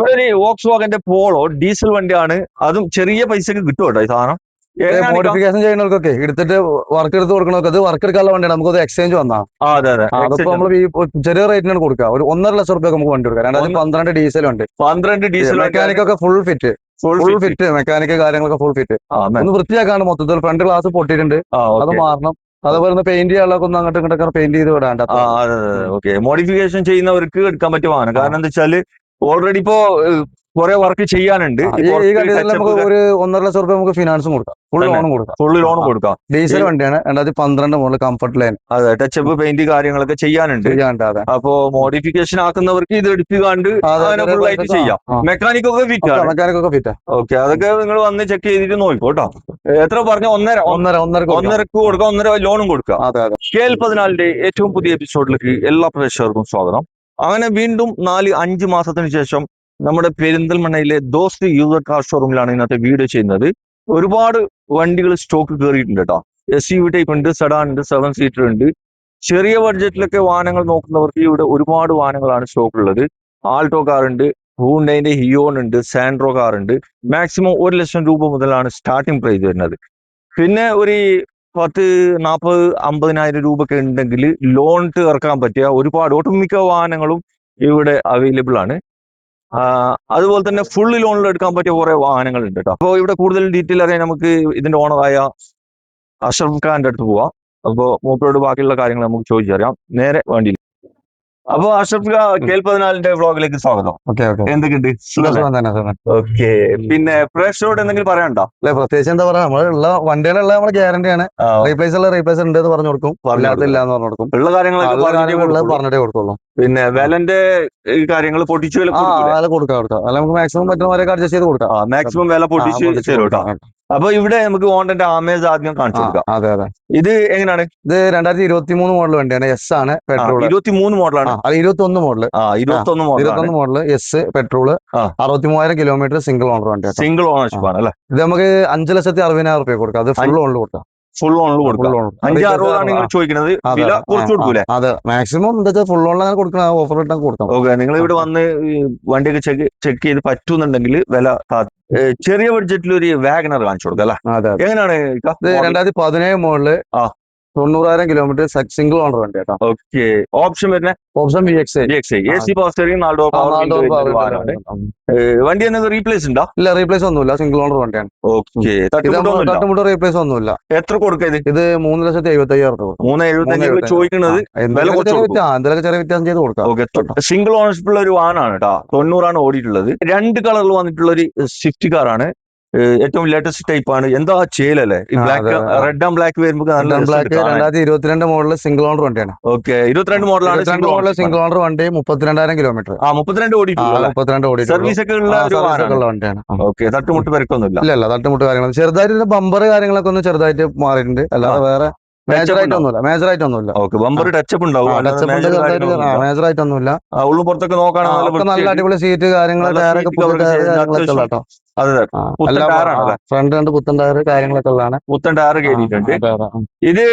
ഇവിടെ ഒരു Woakes വാഗന്റെ polo diesel വണ്ടിയാണ്. അതും ചെറിയ പൈസക്ക് കിട്ടും കേട്ടോ ഈ സാധനം. മോഡിഫിക്കേഷൻ ചെയ്യുന്നവർക്കൊക്കെ എടുത്തിട്ട് വർക്ക് എടുത്ത് കൊടുക്കണവർക്ക് അത് വർക്ക് എടുക്കാനുള്ള വണ്ടിയാണ്. നമുക്ക് എക്സ്ചേഞ്ച് വന്നാ. അതെ അതെ. അതിപ്പോ നമ്മൾ ഈ ചെറിയ റേറ്റിനാണ് കൊടുക്കുക ഒരു ഒന്നര ലക്ഷം റുപ്യ നമുക്ക് വണ്ടി കൊടുക്കാം. രണ്ടായിരത്തി പന്ത്രണ്ട് ഡീസൽ ഉണ്ട് പന്ത്രണ്ട് ഡീസൽ മെക്കാനിക് ഒക്കെ full fit full fit mechanic കാര്യങ്ങളൊക്കെ ഫുൾ ഫിറ്റ് ഒന്ന് വൃത്തിയാക്കാണ് മൊത്തത്തിൽ. ഫ്രണ്ട് ഗ്ലാസ് പൊട്ടിയിട്ടുണ്ട്. അത് മാറണം. അതേപോലെ പെയിന്റ് ചെയ്യാനുള്ളതൊക്കെ ഒന്ന് അങ്ങോട്ടും ഇങ്ങോട്ടൊക്കെ പെയിന്റ് ചെയ്ത് വിടാണ്ട് മോഡിഫിക്കേഷൻ ചെയ്യുന്നവർക്ക് എടുക്കാൻ പറ്റുവാണ് കാരണം എന്താ വെച്ചാൽ ഓൾറെഡി ഇപ്പോ കുറെ വർക്ക് ചെയ്യാനുണ്ട്. നമുക്ക് ഒരു ഒന്നര ലക്ഷം റുപ്യ നമുക്ക് ഫിനാൻസും കൊടുക്കാം. ഫുൾ ലോൺ ലോണും കൊടുക്കാം. ഫുൾ ലോൺ കൊടുക്കാം. ഡീസൽ വണ്ടിയാണ്. രണ്ടായിരത്തി പന്ത്രണ്ട് മുതൽ കംഫർട്ട് ലൈൻ അതെ ടച്ചപ്പ് പെയിന്റ് കാര്യങ്ങളൊക്കെ ചെയ്യാനുണ്ട്. അപ്പോ മോഡിഫിക്കേഷൻ ആക്കുന്നവർക്ക് ഇത് എടുത്തുകാണ്ട് ആയിട്ട് ചെയ്യാം. മെക്കാനിക് ഒക്കെ ഫിറ്റ് മെക്കാനിക് ഒക്കെ ഫിറ്റ് ഓക്കെ അതൊക്കെ നിങ്ങൾ വന്ന് ചെക്ക് ചെയ്തിട്ട് നോക്കിക്കോട്ടോ എത്ര പറഞ്ഞ ഒന്നര? ഒന്നര ഒന്നര ഒന്നരക്ക് കൊടുക്കാം. ഒന്നര ലോണും കൊടുക്കാം. അതെ അതെ. കെ എൽ പതിനാലിന്റെ ഏറ്റവും പുതിയ എപ്പിസോഡിലേക്ക് എല്ലാ പ്രേക്ഷകർക്കും സ്വാഗതം. അങ്ങനെ വീണ്ടും നാല് അഞ്ച് മാസത്തിന് ശേഷം നമ്മുടെ പെരിന്തൽമണ്ണയിലെ ദോസ്ത് യൂസർ കാർ ഷോറൂമിലാണ് ഇന്നത്തെ വീഡിയോ ചെയ്യുന്നത്. ഒരുപാട് വണ്ടികൾ സ്റ്റോക്ക് കയറിയിട്ടുണ്ട് കേട്ടോ. എസ് യു ടൈപ്പ് ഉണ്ട് സെഡാൻ ഉണ്ട് സെവൻ സീറ്റർ ഉണ്ട്. ചെറിയ ബഡ്ജറ്റിലൊക്കെ വാഹനങ്ങൾ നോക്കുന്നവർക്ക് ഇവിടെ ഒരുപാട് വാഹനങ്ങളാണ് സ്റ്റോക്ക് ഉള്ളത് ആൾട്ടോ കാർ ഉണ്ട് ഹൂണ്ടൈന്റെ ഹിയോൺ ഉണ്ട് സാൻഡ്രോ കാർ ഉണ്ട്. മാക്സിമം ഒരു ലക്ഷം രൂപ മുതലാണ് സ്റ്റാർട്ടിംഗ് പ്രൈസ് വരുന്നത്. പിന്നെ ഒരു പത്ത് നാൽപ്പത് അമ്പതിനായിരം രൂപ ഒക്കെ ഉണ്ടെങ്കിൽ ലോൺ ഇറക്കാൻ പറ്റിയ ഒരുപാട് ഒട്ടുമിക്ക വാഹനങ്ങളും ഇവിടെ അവൈലബിൾ ആണ്. അതുപോലെ തന്നെ ഫുൾ ലോണിൽ എടുക്കാൻ പറ്റിയ കുറെ വാഹനങ്ങൾ ഉണ്ട് കേട്ടോ. അപ്പോൾ ഇവിടെ കൂടുതൽ ഡീറ്റെയിൽ അറിയാൻ നമുക്ക് ഇതിന്റെ ഓണറായ അഷറഫ് ഖാന്റെ അടുത്ത് പോവാം. അപ്പോൾ മൂപ്പരോട് ബാക്കിയുള്ള കാര്യങ്ങൾ നമുക്ക് ചോദിച്ചറിയാം. നേരെ വണ്ടിയിൽ അപ്പൊ അഷഫ് കേൾ പതിനാലിന്റെ വ്ളോഗിലേക്ക് സ്വാഗതം. Okay okay. എന്തൊക്കെയുണ്ട് ഓക്കെ. പിന്നെ പ്രേക്ഷകരോട് എന്തെങ്കിലും പറയാനുണ്ടോ? അല്ലെ പ്രത്യേകിച്ച് എന്താ പറയാ നമ്മളുള്ള വണ്ടികളുള്ള നമ്മളെ ഗ്യാരണ്ടി ആണ്. റീപ്ലേസ് ഉള്ള റീപ്ലേസ് ഉണ്ട് എന്ന് പറഞ്ഞു കൊടുക്കും. ഇല്ലാത്ത ഇല്ല എന്ന് പറഞ്ഞു കൊടുക്കും. ഉള്ള കാര്യങ്ങളൊക്കെ പറഞ്ഞിട്ടേ കൊടുക്കുള്ളൂ. പിന്നെ വിലന്റെ കാര്യങ്ങൾ പൊട്ടിച്ചു വില ആ കൊടുക്കൂലേ? വില കൊടുക്കാം കൊടുക്കാം. അല്ല നമുക്ക് മാക്സിമം പറ്റുന്നവരൊക്കെ അഡ്ജസ്റ്റ് ചെയ്ത് കൊടുക്കാം. മാക്സിമം വില പൊട്ടിച്ച് തരും കേട്ടോ അപ്പൊ ഇവിടെ നമുക്ക് ഓണ്ടന്റെ ആമേസ് ആദ്യം കാണിച്ചു കൊടുക്കാം. അതെ അതെ. ഇത് എങ്ങനെയാണ്? ഇത് രണ്ടായിരത്തി ഇരുപത്തി മൂന്ന് മോഡൽ വണ്ടിയാണ് എസ് ആണ് പെട്രോൾ ഇരുപത്തി മൂന്ന് മോഡലാണ് അത് ഇരുപത്തി ഒന്ന് മോഡൽ ഇരുപത്തി ഒന്ന് ഇരുപത്തൊന്ന് മോഡൽ എസ് പെട്രോൾ. അറുപത്തി മൂവായിരം കിലോമീറ്റർ സിംഗിൾ ഓണർ വണ്ടിയാണ് സിംഗിൾ ഓണർഷിപ്പ് ആണ് അല്ലെ? ഇത് നമുക്ക് അഞ്ച് ലക്ഷത്തി അറുപതിനായിരം റുപ്യ കൊടുക്കാം. അത് ഫുൾ ഓണിൽ കൊടുക്കാം. ഫുൾ ഓണിൽ കൊടുക്കാം അഞ്ച് അറുപതാണ് നിങ്ങൾ ചോദിക്കുന്നത്. വില കുറച്ച് കൊടുക്കൂലേ? അതെ മാക്സിമം എന്താ ഫുൾ ഓണിൽ അങ്ങനെ കൊടുക്കണം ഓഫർ ഇട്ടാൽ കൊടുക്കാം ഓക്കെ നിങ്ങൾ ഇവിടെ വന്ന് വണ്ടിയൊക്കെ ചെക്ക് ചെക്ക് ചെയ്ത് പറ്റുന്നുണ്ടെങ്കിൽ വില ചെറിയ ബഡ്ജറ്റിൽ ഒരു വാഗനർ കാണിച്ചു കൊടുക്കാം അല്ലെ? എങ്ങനെയാണ് രണ്ടായിരത്തി പതിനേഴ് മുകളിൽ ആ. തൊണ്ണൂറായിരം കിലോമീറ്റർ സിംഗിൾ ഓണർ വണ്ടി കേട്ടോ. ഓക്കെ ഓപ്ഷൻ വരുന്ന? Option V X A C power steering നാല് വണ്ടി എന്തെങ്കിലും റീപ്ലേസ് ഉണ്ടോ? ഇല്ല റീപ്ലേസ് ഒന്നുമില്ല. സിംഗിൾ ഓണർ വണ്ടിയാണ്. ഓക്കെ തട്ടുമുട്ട് റീപ്ലേസ് ഒന്നുമില്ല? എത്ര കൊടുക്കുക ഇത്? മൂന്ന് ലക്ഷത്തി എഴുപത്തി അയ്യായിരം രൂപ. മൂന്ന് എഴുപത്തി അഞ്ച് ചോദിക്കുന്നത് എന്തെങ്കിലും വ്യത്യാസം- ചെറിയ വ്യത്യാസം ചെയ്ത് കൊടുക്കാം. ഓക്കെ സിംഗിൾ ഓണർഷിപ്പുള്ള ഒരു വാഹനമാണ് കേട്ടോ. തൊണ്ണൂറാണ് ഓടിയിട്ടുള്ളത്. രണ്ട് കളറിൽ വന്നിട്ടുള്ള ഒരു സ്വിഫ്റ്റ് കാറാണ് ഏറ്റവും ലേറ്റസ്റ്റ് ടൈപ്പ് ആണ്. എന്താ ചേലല്ലേ ഈ ബ്ലാക്ക്. റെഡ് ആൻഡ് ബ്ലാക്ക് വരുമ്പോൾ നല്ല ബ്ലാക്ക് രണ്ടായിരത്തി ഇരുപത്തിരണ്ട് മോഡൽ സിംഗിൾ ഓണർ വണ്ടിയാണ്. ഓക്കെ ഇരുപത്തിരണ്ട് മോഡലാണ് സിംഗിൾ ഓണർ സിംഗിൾ ഓണർ വണ്ടി മുപ്പത്തിരണ്ടായിരം കിലോമീറ്റർ ആ മുപ്പത്തിരണ്ട് ഓടി മുപ്പത്തിരണ്ട് ഓടി സർവീസ് ഒക്കെ ഉള്ള വണ്ടിയാണ്. ഓക്കെ തട്ടുമുട്ട് പരക്കൊന്നുമില്ല ഇല്ല തട്ടുമുട്ട് കാര്യങ്ങൾ ചെറുതായിട്ട് ബമ്പർ കാര്യങ്ങളൊക്കെ ഒന്ന് ചെറുതായിട്ട് മാറിയിട്ടുണ്ട്. അല്ലാതെ വേറെ major major okay bumper touch up ഉണ്ടാവും. മേജർ ഉള്ളും പുറത്തൊക്കെ നല്ല അടിപൊളി സീറ്റ് കാര്യങ്ങൾ ടയറൊക്കെ കേട്ടോ അതെ? ഫ്രണ്ട് രണ്ട് പുത്തൻ ടയർ കാര്യങ്ങളൊക്കെ ഉള്ളതാണ്. പുത്തൻ ടയർ കയറിയിട്ടുണ്ട് ഇത്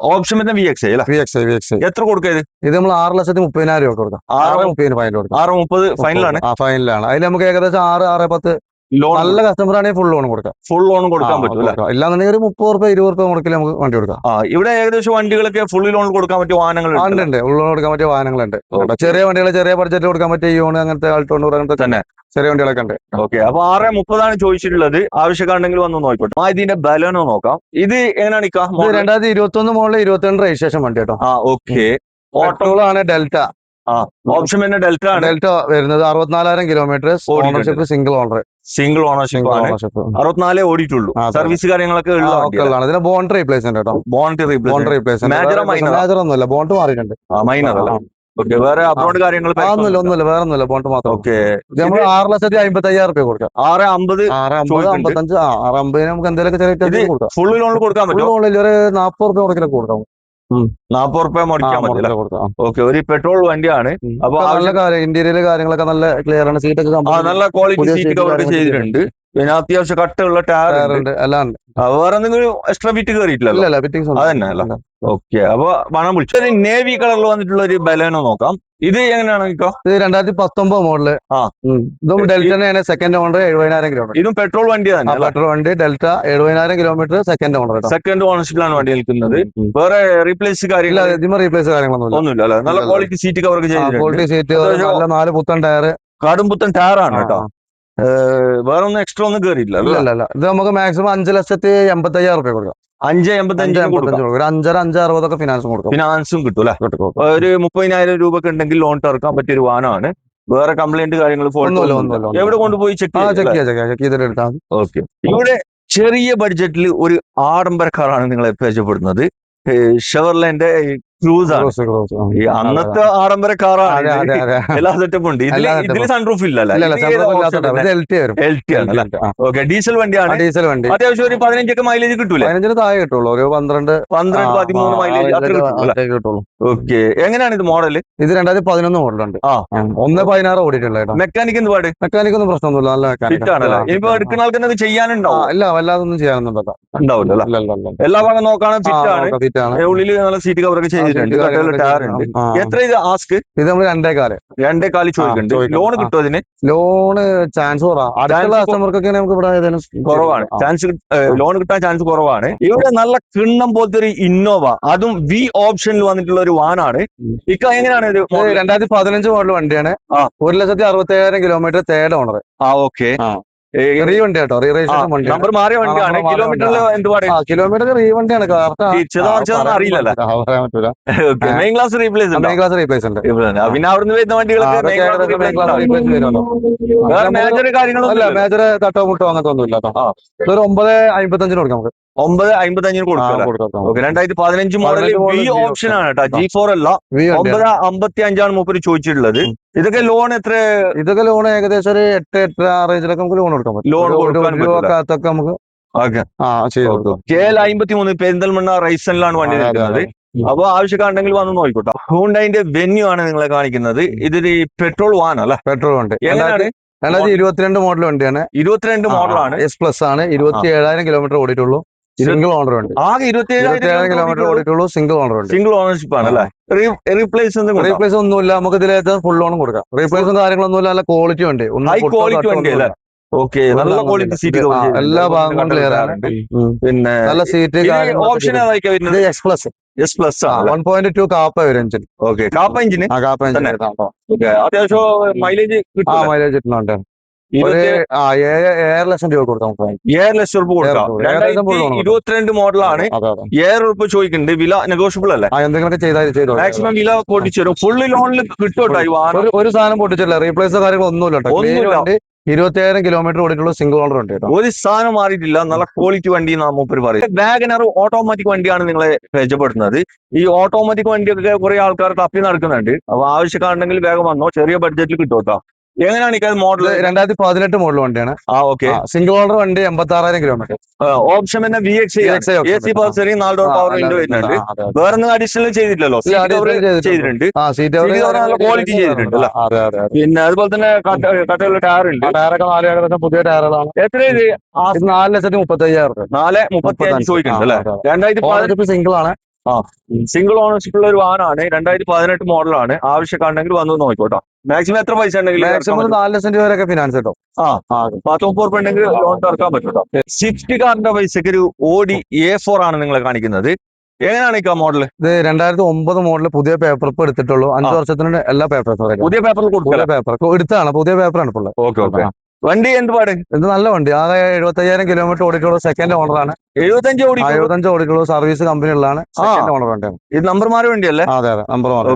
ഓപ്ഷൻ വരുന്ന വി എക്സ് അല്ലേ? വി എക്സ് വി എക്സ് എത്ര കൊടുക്കുക ഇത്? ഇത് നമ്മൾ ആറ് ലക്ഷത്തി മുപ്പതിനായിരം രൂപ കൊടുക്കാം. ആറ് ആറ് മുപ്പതിന് ഫൈനൽ കൊടുക്കാം. ആറ് മുപ്പത് ഫൈനലാണ് ആ ഫൈനലാണ് അതിൽ നമുക്ക് ഏകദേശം ആറ് ആറ് പത്ത് ലോൺ നല്ല കസ്റ്റമർ ആണെങ്കിൽ ഫുൾ ലോൺ കൊടുക്കാം. ഫുൾ ലോൺ കൊടുക്കാൻ പറ്റും. ഇല്ലാന്നുണ്ടെങ്കിൽ ഒരു മുപ്പത് റുപ്യ ഇരുപത് റുപ്യ മുടക്കിൽ നമുക്ക് വണ്ടി കൊടുക്കാം ആ ഇവിടെ ഏകദേശം വണ്ടികളൊക്കെ ഫുൾ ലോൺ കൊടുക്കാൻ പറ്റിയ വാഹനങ്ങൾ ഉണ്ട്. ഫുൾ ലോൺ കൊടുക്കാൻ പറ്റിയ വാഹനങ്ങളുണ്ട്. ഉണ്ട് ചെറിയ വണ്ടികൾ ചെറിയ ബഡ്ജറ്റിൽ കൊടുക്കാൻ പറ്റിയ യൂണ് അങ്ങനത്തെ ആൾട്ടോണ്ടൂർ അങ്ങനത്തെ തന്നെ. ചെറിയ വണ്ടികളൊക്കെ ഉണ്ട്. ഓക്കെ അപ്പൊ ആറ് മുപ്പതാണ് ചോദിച്ചിട്ടുള്ളത്. ആവശ്യക്കാരുണ്ടെങ്കിൽ വന്ന് നോക്കിക്കോട്ടെ. ആ ഇതിന്റെ ബലനോ നോക്കാം. ഇത് എങ്ങനെയാണ് രണ്ടായിരത്തി ഇരുപത്തി ഒന്ന് മോളിൽ ഇരുപത്തിരണ്ട് രജിസ്ട്രേഷൻ വണ്ടി കേട്ടോ. ആ ഓക്കെ ഓട്ടോ ആണ് ഡെൽറ്റ ഓപ്ഷൻ പിന്നെ ഡെൽറ്റ ആണ്. ഡെൽറ്റ വരുന്നത് അറുപത്തിനാലായിരം kilometre ownership single owner single ownership ആണ്. അറുപത്തിനാലേ ഓടിയിട്ടുള്ളൂ. സർവീസ് കാര്യങ്ങളൊക്കെ ഉള്ള ഇതിന് ബോണ്ട് റീപ്ലേസ്മെന്റ് കേട്ടോ. ബോണ്ട് ബോണ്ട് റീപ്ലേസ്മെന്റ് Major ആ മേജർ ഒന്നുമില്ല. ബോണ്ട് മാറിയിട്ടുണ്ട്. മൈനർ അല്ല? ഓക്കെ വേറെ അബ്രോഡ് കാര്യങ്ങൾ ഒന്നുമില്ല ഒന്നുമില്ല. വേറെ ഒന്നുമില്ല. ബോണ്ട് മാത്രം. ഓക്കെ നമ്മൾ ആറ് ലക്ഷത്തി അമ്പത്തി അയ്യായിരം രൂപ കൊടുക്കാം. ആറ് അമ്പത് ആറ് അമ്പത്. അമ്പത്തഞ്ച് ആറ് അമ്പതിന് നമുക്ക് എന്തെങ്കിലും ചെറിയ ഫുൾ ലോണിൽ കൊടുക്കാൻ ഫുൾ പറ്റുമോ? ലോണിൽ ഒരു നാപ്പത് റുപ്യ മുടക്കിലൊക്കെ കൊടുക്കാം. നാപ്പത് റുപ്യ മുടക്കാൻ പറ്റില്ല. ഓക്കെ ഒരു പെട്രോൾ വണ്ടിയാണ്. അപ്പൊ നല്ല കാര്യം ഇന്റീരിയർ കാര്യങ്ങളൊക്കെ നല്ല ക്ലിയർ ആണ്. സീറ്റൊക്കെ ഒക്കെ നല്ല ക്വാളിറ്റി സീറ്റ് കവർ ചെയ്തിട്ടുണ്ട്. പിന്നെ അത്യാവശ്യം കട്ടുള്ള ടയർ ഉണ്ട്. വേറെ എന്തെങ്കിലും എക്സ്ട്രാ ബിറ്റ് കയറിയിട്ടില്ലല്ലോ ഇല്ല അതന്നെ അല്ല. ഓക്കെ അപ്പൊ പണം വിളിച്ചു. ഒരു നേവി കളറിൽ വന്നിട്ടുള്ള ഒരു ബലേനോ നോക്കാം. ഇത് എങ്ങനെയാണ് നിൽക്കുക ഇത് രണ്ടായിരത്തി പത്തൊമ്പത് മോഡൽ ആ. ഇതും ഡെൽറ്റ സെക്കൻഡ് ഓണർ എഴുപതിനായിരം കിലോമീറ്റർ ഇതും പെട്രോൾ വണ്ടി തന്നെ പെട്രോൾ വണ്ടി ഡെൽറ്റ എഴുപതിനായിരം കിലോമീറ്റർ സെക്കൻഡ് ഓണർ സെക്കൻഡ് ഓണർഷിപ്പിലാണ് വണ്ടി നിൽക്കുന്നത്. വേറെ റീപ്ലേസ് കാര്യങ്ങൾ ഇതിന് റീപ്ലേസ് കാര്യങ്ങളൊന്നും ഒന്നുമില്ല അല്ലെ? നല്ല quality seat cover quality seat നല്ല നാല് പുത്തൻ ടയർ കാടും പുത്തൻ ടയർ ആണ് കേട്ടോ. വേറെ ഒന്നും എക്സ്ട്രാ ഒന്നും കയറിയില്ല ഇത് നമുക്ക് മാക്സിമം അഞ്ച് ലക്ഷത്തി എൺപത്തി അയ്യായിരം റുപ്യ കൊടുക്കാം. അഞ്ച് എൺപത്തഞ്ച് ഒരു അഞ്ചര അഞ്ച് അറുപതൊക്കെ ഫിനാൻസ് കൊടുക്കും. ഫിനാൻസും കിട്ടും അല്ലെ. ഒരു മുപ്പതിനായിരം രൂപ ഒക്കെ ഉണ്ടെങ്കിൽ ലോൺ തീർക്കാൻ പറ്റിയ ഒരു വാഹനമാണ്. വേറെ കംപ്ലൈന്റ് കാര്യങ്ങൾ. എവിടെ കൊണ്ടുപോയി ചെക്ക് ചെയ്തിട്ട് ഓക്കെ ഇവിടെ ചെറിയ ബഡ്ജറ്റിൽ ഒരു ആഡംബര കാറാണ് നിങ്ങളെ പരിചയപ്പെടുന്നത് ഷെവർലൻഡ് ക്രൂസ് ആണ്. ഈ അന്നത്തെ ആഡംബര കാറാണ് എല്ലാ സെറ്റപ്പും ഉണ്ട്. ഇതിൽ ഇതിൽ. സൺറൂഫ് ഇല്ല ഇല്ല ഇല്ല സെപ്പറേറ്റ് ഇല്ലാത്ത ഇത് എൽ ടി വരും ആണ് അല്ലെ? ഓക്കെ ഡീസൽ വണ്ടിയാണ്. ഡീസൽ വണ്ടി. അത്യാവശ്യം ഒരു പതിനഞ്ചൊക്കെ മൈലേജ് കിട്ടൂലേ? പതിനഞ്ചിന് താഴെ കിട്ടുള്ളൂ. ഒരു പന്ത്രണ്ട് പന്ത്രണ്ട് പതിമൂന്ന് മൈലേജ് കിട്ടുള്ളൂ. ഓക്കെ എങ്ങനെയാണ് ഇത് മോഡൽ ഇത് രണ്ടായിരത്തി പതിനൊന്ന് മോഡലുണ്ട്. ആ. ഒന്ന് പതിനാറ് ഓടിയിട്ടുണ്ട് കേട്ടോ. മെക്കാനിക് എന്ത് പാട്? മെക്കാനിക് ഒന്നും പ്രശ്നമൊന്നുമില്ല. നല്ല മെക്കാനിക് ആണല്ലേ? മെക്കാനിക് എടുക്കുന്ന ആൾക്കാർ ചെയ്യാനുണ്ടോ അല്ല ഇല്ല വല്ലാതൊന്നും ചെയ്യാനൊന്നും ഉണ്ടാവില്ല എല്ലാ ഭാഗം നോക്കാനും ഫിറ്റ് ആണ്. ഉള്ളിൽ നല്ല സീറ്റ് കവർ ഒക്കെ ചെയ്തിട്ടുണ്ട് എത്ര ഇത് ആസ്ക്? ഇത് നമ്മൾ രണ്ടേ കാൽ. രണ്ടേ കാലി ചോദിക്കുന്നുണ്ട് ലോൺ അതിന്? ലോണ് ചാൻസ് അടുത്തുള്ള കസ്റ്റമർക്കൊക്കെ നമുക്ക് ഇവിടെ ഏതായാലും കുറവാണ്. ചാൻസ് ലോൺ കിട്ടാൻ ചാൻസ് കുറവാണ്. ഇവിടെ നല്ല കിണ്ണം പോലത്തെ ഒരു ഇന്നോവ. അതും വി ഓപ്ഷനിൽ വന്നിട്ടുള്ള ഒരു വാനാണ്. ഇക്ക എങ്ങനെയാണ് ഇത് രണ്ടായിരത്തി പതിനഞ്ച് മോഡൽ വണ്ടിയാണ്. ഒരു ലക്ഷത്തി അറുപത്തി ഏഴായിരം കിലോമീറ്റർ തേർഡ് ഓണർ ആ ഓക്കെ വണ്ടി കേട്ടോ റീ വണ്ടി. നമ്പർ മാറിയ വണ്ടിയാണ്. കിലോമീറ്ററിൽ എന്ത് കിലോമീറ്റർ പറയാൻ പറ്റൂല. Main glass replace main glass replace ഉണ്ട്. പിന്നെ അവിടുന്ന് വരുന്ന വണ്ടികളൊക്കെ മെയിൻ ക്ലാസ്. റീപ്ലേസ് വരുമല്ലോ. മേജർ കാര്യങ്ങളൊന്നും അല്ല. മേജർ തട്ടോ മുട്ടോ അങ്ങനത്തെ ഒന്നും. ഇതൊരു ഒമ്പത് അമ്പത്തഞ്ചിന് കൊടുക്കാം നമുക്ക്. ഒമ്പത് അമ്പത്തി അഞ്ഞൂറ് കൊടുക്കാം കൊടുക്കാം. രണ്ടായിരത്തി പതിനഞ്ച് മോഡൽ വി ഓപ്ഷൻ ആണ് കേട്ടോ ജി ഫോർ അല്ല. ഒമ്പത് അമ്പത്തി അഞ്ചാണ് മൂപ്പര് ചോദിച്ചിട്ടുള്ളത്. ഇതൊക്കെ ലോൺ എത്ര? ഇതൊക്കെ ലോൺ ഏകദേശം ഒരു എട്ട് എട്ട് ആ റേഞ്ചിലൊക്കെ നമുക്ക് ലോൺ കൊടുക്കാൻ പറ്റും. ലോൺ കൊടുക്കാൻ നമുക്ക് കെ എൽ അമ്പത്തി മൂന്ന് പെരിന്തൽമണ്ണ റൈസനിലാണ് വണ്ടി നിൽക്കുന്നത്. അപ്പൊ ആവശ്യക്കാരുണ്ടെങ്കിൽ വന്ന് നോക്കിക്കോട്ടോ. ഹൂണ്ടായിന്റെ വെന്യൂ ആണ് നിങ്ങളെ കാണിക്കുന്നത്. ഇതൊരു പെട്രോൾ വാൻ അല്ലെ? പെട്രോൾ വണ്ടി. എങ്ങനെയാണ്? രണ്ടായിരത്തി ഇരുപത്തിരണ്ട് മോഡൽ വണ്ടിയാണ്. ഇരുപത്തിരണ്ട് മോഡലാണ് എസ് പ്ലസ് ആണ്. ഇരുപത്തി ഏഴായിരം കിലോമീറ്റർ ഓടിയിട്ടുള്ളൂ. സിംഗിൾ ഓണർ ഉണ്ട്. ആകെ ഇരുപത്തിയേഴായിരം കിലോമീറ്റർ ഓടിയിട്ടുള്ളൂ സിംഗിൾ ഓണർ ഉണ്ട്. സിംഗിൾ ഓണർഷിപ്പ് ആണ് അല്ലേ? റീപ്ലേസ് റീപ്ലേസ് ഒന്നുമില്ല നമുക്ക് ഇതിലേക്ക് ഫുൾ ഓണും കൊടുക്കാം. റീപ്ലേസും കാര്യങ്ങളൊന്നുമില്ല നല്ല ക്വാളിറ്റി ഉണ്ട്. ഹൈ ക്വാളിറ്റി ഉണ്ട്. അല്ലേ ഓക്കെ നല്ല ക്വാളിറ്റി സീറ്റ് എല്ലാ ഭാഗങ്ങളും ക്ലിയർ ആണ്. പിന്നെ നല്ല സീറ്റ് ഓപ്ഷൻ വരുന്നത്? X plus S plus one point two Kappa ഒരു എഞ്ചിൻ ഓക്കെ കാപ്പ എഞ്ചിന് കാപ്പ എഞ്ചിൻ. അത്യാവശ്യം മൈലേജ് ആ മൈലേജ് കിട്ടുന്നുണ്ട്. ഏഴ് ഏഴര ലക്ഷം രൂപ കൊടുക്കാം നമുക്ക് ഏഴ് ലക്ഷം രൂപ കൊടുക്കാം. ഏഴ് രണ്ടായിരത്തി ഇരുപത്തിരണ്ട് മോഡലാണ്. എയർ ഏഴ് രൂപ ചോദിക്കുന്നുണ്ട് വില നെഗോഷ്യബിൾ അല്ലേ? ആ എന്തെങ്കിലുമൊക്കെ ചെയ്താൽ ചെയ്തോ മാക്സിമം വില പൊട്ടിച്ചു തരും. ഫുള്ള് ലോണിൽ കിട്ടും ഈ വാഹനം? ഒരു സാധനം പൊട്ടിച്ചില്ല റീപ്ലേസ് കാര്യങ്ങളൊന്നും Clean ഒന്നുമില്ല. ഇരുപത്തിയായിരം കിലോമീറ്റർ ഓടിയിട്ടുള്ള സിംഗിൾ ഓണർ ഉണ്ട് ഒരു സാധനം മാറിയിട്ടില്ല. നല്ല ക്വാളിറ്റി വണ്ടി എന്നാ മൂപ്പര് പറയും. വാഗനർ ഓട്ടോമാറ്റിക് വണ്ടിയാണ് നിങ്ങളെ പരിചയപ്പെടുത്തുന്നത്. ഈ ഓട്ടോമാറ്റിക് വണ്ടിയൊക്കെ കുറെ ആൾക്കാർ തപ്പി നടക്കുന്നുണ്ട്. അപ്പൊ ആവശ്യക്കാരുണ്ടെങ്കിൽ വേഗം വന്നോ. ചെറിയ ബഡ്ജറ്റിൽ കിട്ടും കേട്ടോ എങ്ങനെയാണ് മോഡൽ രണ്ടായിരത്തി പതിനെട്ട് മോഡൽ വണ്ടിയാണ്. ആ ഓക്കെ സിംഗിൾ ഓണർ വണ്ടി എൺപത്തി ആറായിരം കിലോമീറ്റർ ഓപ്ഷൻ എന്ന V X A C power steering നാല് ഡോർ പവർ വിൻഡോ വരുന്നുണ്ട്. വേറെ ഒന്നും അഡീഷണൽ ചെയ്തിട്ടില്ലല്ലോ. ചെയ്തിട്ടുണ്ട്. ആ ക്വാളിറ്റി ചെയ്തിട്ടുണ്ട്. പിന്നെ അതുപോലെ തന്നെ കട്ട- കട്ടയുള്ള ടയർ ഉണ്ട്. ആ ടയറൊക്കെ നാല് ഏകദേശം പുതിയ ടയറുകളാണ് എത്ര ആ നാല് ലക്ഷത്തി മുപ്പത്തി അയ്യായിരം നാല് മുപ്പത്തി അഞ്ച് ചോദിക്കുന്നുണ്ട് അല്ലെ? രണ്ടായിരത്തി പതിനെട്ട് സിംഗിൾ ആണ്. സിംഗിൾ ഓണർഷിപ്പ് ഉള്ള ഒരു വാഹനമാണ്. രണ്ടായിരത്തി പതിനെട്ട് മോഡലാണ് ആവശ്യക്കാരുണ്ടെങ്കിൽ വന്നു നോക്കിക്കോട്ടോ. മാക്സിമം എത്ര പൈസ ഉണ്ടെങ്കിൽ മാക്സിമം നാല് രൂപ വരെയൊക്കെ ഫിനാൻസ് കിട്ടും. ആ. പത്ത് മുപ്പത് ഉറുപ്പ ഉണ്ടെങ്കിൽ ലോൺ തീർക്കാൻ പറ്റും സ്വിഫ്റ്റ് കാറിന്റെ പൈസക്ക് ഒരു ഓടി എ ഫോർ ആണ് നിങ്ങളെ കാണിക്കുന്നത്. എങ്ങനെയാണ് ഈ മോഡൽ ഇത് രണ്ടായിരത്തി ഒമ്പത് മോഡൽ പുതിയ പേപ്പർ ഇപ്പൊ എടുത്തിട്ടുള്ളൂ. അഞ്ചു വർഷത്തിനുള്ള വർഷത്തിന് എല്ലാ പേപ്പർ പുതിയ പേപ്പർ പുതിയ പേപ്പർ എടുത്താണ് പുതിയ പേപ്പറാണ് ഇപ്പോൾ. Okay okay. വണ്ടി എന്ത് പാട്? എന്ത് നല്ല വണ്ടി. ആകെ എഴുപത്തി അയ്യായിരം കിലോമീറ്റർ ഓടിയിട്ടുള്ള സെക്കൻഡ് ഓണറാണ് എഴുപത്തഞ്ച് ഓടി എഴുപത്തഞ്ച് ഓടിയിട്ടുള്ള സർവീസ് കമ്പനി സെക്കൻഡ് ഓണർ വണ്ടിയാണ് ഇത് നമ്പർ മാറി വണ്ടിയല്ലേ? അതെ അതെ. നമ്പർ മാറി